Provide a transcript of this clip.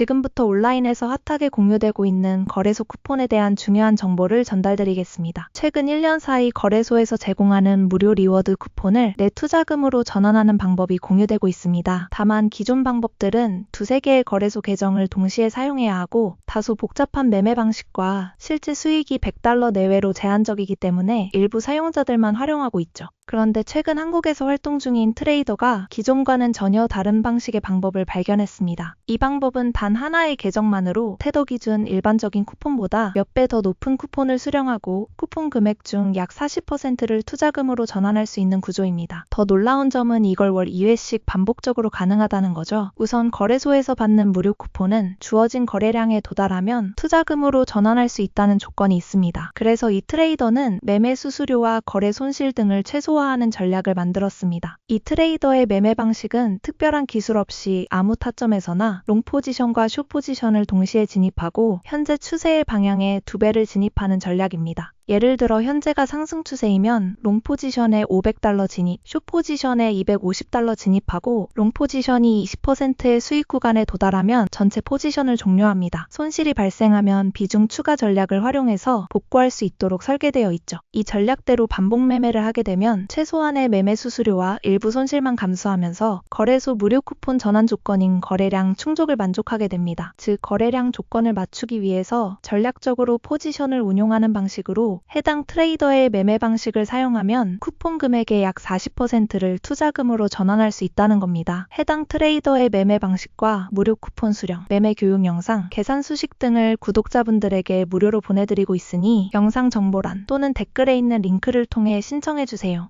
지금부터 온라인에서 핫하게 공유되고 있는 거래소 쿠폰에 대한 중요한 정보를 전달드리겠습니다. 최근 1년 사이 거래소에서 제공하는 무료 리워드 쿠폰을 내 투자금으로 전환하는 방법이 공유되고 있습니다. 다만 기존 방법들은 두세 개의 거래소 계정을 동시에 사용해야 하고 다소 복잡한 매매 방식과 실제 수익이 100달러 내외로 제한적이기 때문에 일부 사용자들만 활용하고 있죠. 그런데 최근 한국에서 활동 중인 트레이더가 기존과는 전혀 다른 방식의 방법을 발견했습니다. 이 방법은 단 하나의 계정만으로 테더 기준 일반적인 쿠폰보다 몇 배 더 높은 쿠폰을 수령하고 쿠폰 금액 중 약 40%를 투자금으로 전환할 수 있는 구조입니다. 더 놀라운 점은 이걸 월 2회씩 반복적으로 가능하다는 거죠. 우선 거래소에서 받는 무료 쿠폰은 주어진 거래량에 도달하면 투자금으로 전환할 수 있다는 조건이 있습니다. 그래서 이 트레이더는 매매 수수료와 거래 손실 등을 최소화 최소화하는 전략을 만들었습니다. 이 트레이더의 매매 방식은 특별한 기술 없이 아무 타점에서나 롱 포지션과 숏 포지션을 동시에 진입하고 현재 추세의 방향에 두 배를 진입하는 전략입니다. 예를 들어 현재가 상승 추세이면 롱 포지션에 500달러 진입, 숏 포지션에 250달러 진입하고 롱 포지션이 20%의 수익 구간에 도달하면 전체 포지션을 종료합니다. 손실이 발생하면 비중 추가 전략을 활용해서 복구할 수 있도록 설계되어 있죠. 이 전략대로 반복 매매를 하게 되면 최소한의 매매 수수료와 일부 손실만 감수하면서 거래소 무료 쿠폰 전환 조건인 거래량 충족을 만족하게 됩니다. 즉 거래량 조건을 맞추기 위해서 전략적으로 포지션을 운용하는 방식으로 해당 트레이더의 매매 방식을 사용하면 쿠폰 금액의 약 40%를 투자금으로 전환할 수 있다는 겁니다. 해당 트레이더의 매매 방식과 무료 쿠폰 수령, 매매 교육 영상, 계산 수식 등을 구독자분들에게 무료로 보내드리고 있으니 영상 정보란 또는 댓글에 있는 링크를 통해 신청해주세요.